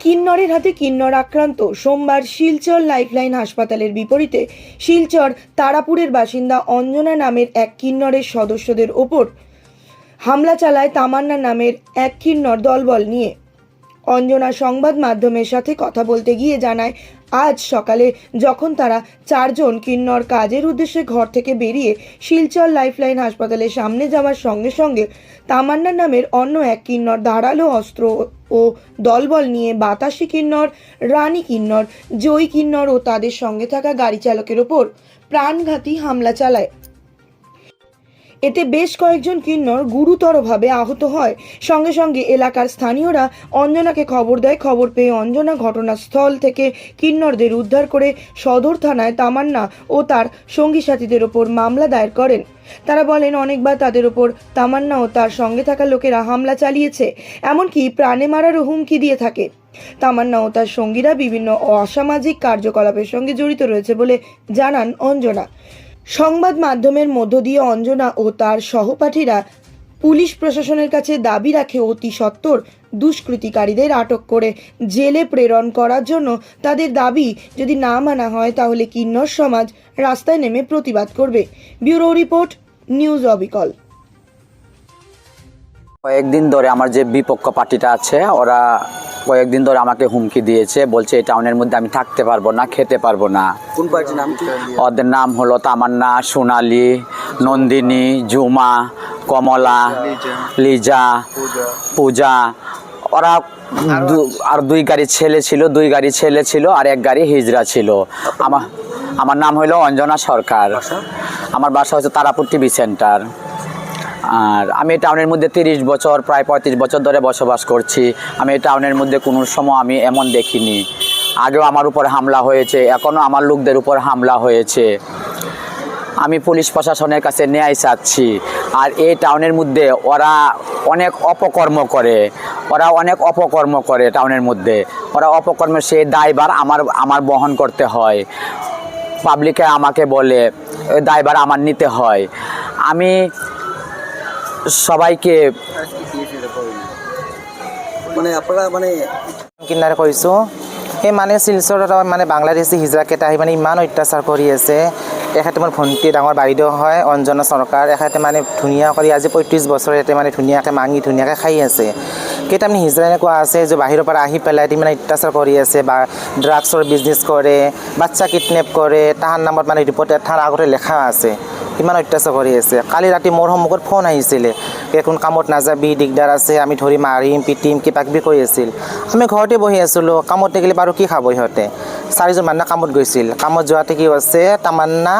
কিন্নরের হাতে কিন্নর আক্রান্ত। সোমবার শিলচর লাইফলাইন হাসপাতালের বিপরীতে শিলচর তারাপুরের বাসিন্দা অঞ্জনা নামের এক কিন্নরের সদস্যদের ওপর হামলা চালায় তামান্না নামের এক কিন্নর দলবল নিয়ে। অঞ্জনা সংবাদ মাধ্যমের সাথে কথা বলতে গিয়ে জানায় আজ সকালে যখন তারা চারজন কিন্নর কাজের উদ্দেশ্যে ঘর থেকে বেরিয়ে শিলচর লাইফলাইন হাসপাতালের সামনে যাওয়ার সঙ্গে সঙ্গে তামান্না নামের অন্য এক কিন্নর ধারালো অস্ত্র ও দলবল নিয়ে বাতাসি কিন্নর, রানী কিন্নর, জয়ী কিন্নর ও তাদের সঙ্গে থাকা গাড়ি চালকের ওপর প্রাণঘাতী হামলা চালায়। এতে বেশ কয়েকজন কিন্নর গুরুতরভাবে আহত হয়। সঙ্গে সঙ্গে এলাকার স্থানীয়রা অঞ্জনাকে খবর দেয়। খবর পেয়ে অঞ্জনা ঘটনাস্থল থেকে কিন্নরদের উদ্ধার করে সদর থানায় তামান্না ও তার সঙ্গী সাথীদের ওপর মামলা দায়ের করেন। তারা বলেন, অনেকবার তাদের ওপর তামান্না ও তার সঙ্গে থাকা লোকেরা হামলা চালিয়েছে, এমনকি প্রাণে মারারও হুমকি দিয়ে থাকে। তামান্না ও তার সঙ্গীরা বিভিন্ন অসামাজিক কার্যকলাপের সঙ্গে জড়িত রয়েছে বলে জানান অঞ্জনা। সংবাদ মাধ্যমের মধ্য দিয়ে অঞ্জনা ও তার সহপাঠীরা পুলিশ প্রশাসনের কাছে দাবি রাখে অতি সত্বর দুষ্কৃতিকারীদের আটক করে জেলে প্রেরণ করার জন্য। তাদের দাবি, যদি না মানা হয় তাহলে কিন্নর সমাজ রাস্তায় নেমে প্রতিবাদ করবে। ব্যুরো রিপোর্ট, নিউজ অবিকল। কয়েকদিন ধরে আমার যে বিপক্ষ পার্টিটা আছে, ওরা কয়েকদিন ধরে আমাকে হুমকি দিয়েছে বলছে এই টাউনের মধ্যে আমি থাকতে পারব না খেতে পারব না। কোন পার্টির নাম ওদের নাম হলো তামান্না সোনালি নন্দিনী জুমা কমলা লিজা পূজা। ওরা আর দুই গাড়ি ছেলে ছিল দুই গাড়ি ছেলে ছিল আর এক গাড়ি হিজরা ছিল। আমার আমার নাম হলো অঞ্জনা সরকার। আমার বাসা হচ্ছে তারাপুর টিভি সেন্টার। আর আমি টাউনের মধ্যে তিরিশ বছর, প্রায় পঁয়ত্রিশ বছর ধরে বসবাস করছি। আমি টাউনের মধ্যে কোনো সময় আমি এমন দেখিনি। আগেও আমার উপর হামলা হয়েছে, এখনও আমার লোকদের উপর হামলা হয়েছে। আমি পুলিশ প্রশাসনের কাছে ন্যায় চাচ্ছি। আর এই টাউনের মধ্যে ওরা অনেক অপকর্ম করে। ওরা অনেক অপকর্ম করে টাউনের মধ্যে। ওরা অপকর্মের সেই দায়বার আমার আমার বহন করতে হয়। পাবলিকে আমাকে বলে দায়বার আমার নিতে হয়। আমি সবাইকে মানে আপনারা মানে কিনারে কৈছোঁ সেই মানে শিলচৰত মানে বাংলাদেশী হিজৰাকেইটা আহি মানে ইমান অত্যাচাৰ কৰি আছে। এখেতে মোৰ ভণ্টি ডাঙৰ বাইদেউ হয়, অঞ্জনা চৰকাৰ। এখেতে মানে ধুনীয়া কৰি আজি পঁয়ত্ৰিছ ইয়াতে মানে ধুনীয়াকৈ মাঙি, ধুনীয়াকৈ খাই আছে। কেইটামান হিজৰা এনেকুৱা আছে যে বাহিৰৰ পৰা আহি পেলাই মানে অত্যাচাৰ কৰি আছে বা ড্ৰাগছৰ বিজনেছ কৰে বাচ্চা কিডনেপ কৰে, তাহাৰ নামত মানে ৰিপৰ্ট এঠাৰ আগতে লেখা আছে। কিমান অত্যাচাৰ কৰি আছে। কালি ৰাতি মোৰ সন্মুখত ফোন আহিছিলে। কোন কামত নাযাবি দিগদাৰ আছে আমি ধৰি মাৰিম পিটিম কিবা কিবি কৈ আছিল আমি ঘৰতে বহি আছিলোঁ কামত থাকিলে বাৰু কি খাব সিহঁতে চাৰিজন মানুহ কামত গৈছিল কামত যোৱাতে কি হৈছে তামান্না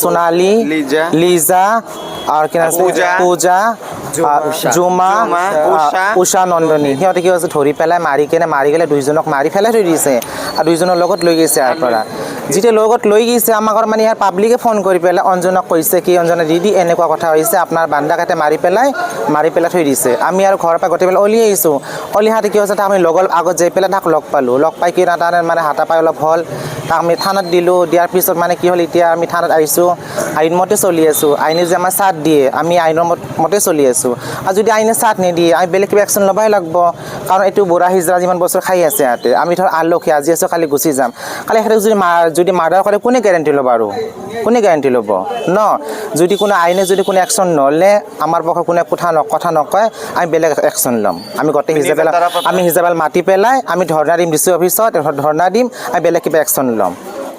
সোণালী লিজা। আৰু কি পূজা। জুমা। উষা নন্দনী সিহঁতে কি হৈছে ধৰি পেলাই মাৰি কেনে মাৰি কেনে দুইজনক মাৰি পেলাই থৈ দিছে আৰু দুইজনৰ লগত লৈ গৈছে ইয়াৰ পৰা যেতিয়া লগত লৈ গৈছে আমাক মানে ইয়াৰ পাব্লিকে ফোন কৰি পেলাই, অঞ্জনক কৈছে কি, অঞ্জনা দিদি এনেকুৱা কথা হৈছে, আপোনাৰ বান্দাকাতে মাৰি পেলাই মাৰি পেলাই থৈ দিছে। আমি আৰু ঘৰৰ পৰা গোটেই পেলাই অলি আহিছোঁ। অলি হাতে কি হৈছে, তাক আমি লগৰ আগত যাই পেলাই তাক লগ পালোঁ। লগ পাই কি তাৰ মানে হাতা পাই অলপ হ'ল, তাক আমি থানাত দিলোঁ। দিয়াৰ পিছত মানে কি হ'ল, এতিয়া আমি থানাত আহিছোঁ। আইনমতে চলি আছোঁ আইনে যে আমাৰ চাথ দিয়ে আমি আইনৰ মত- মতে চলি আছোঁ। আৰু যদি আইনে চাথ নিদিয়ে আমি বেলেগ কিবা একশ্যন ল'বই লাগিব। কাৰণ এইটো বুঢ়া হিজৰা যিমান বছৰ খাই আছে ইয়াতে। আমি ধৰ আলহী আজি আছোঁ কালি গুচি যাম। কালি সিহঁতক যদি মা- যদি মাৰ্ডাৰ কৰে কোনে গেৰেণ্টি ল'ব আৰু? কোনে গেৰেণ্টি ল'ব? ন? যদি কোনো আইনে যদি কোনো একশ্যন নল'লে আমাৰ পক্ষে কোনে কথা ন কথা নকয় আমি বেলেগ একশ্যন ল'ম। আমি গোটেই হিজাবেল আমি হিজাবেল মাতি পেলাই আমি ধৰ্ণা দিম ডি চি অফিচত ধৰ্ণা দিম আমি বেলেগ কিবা একশ্যন ল'ম।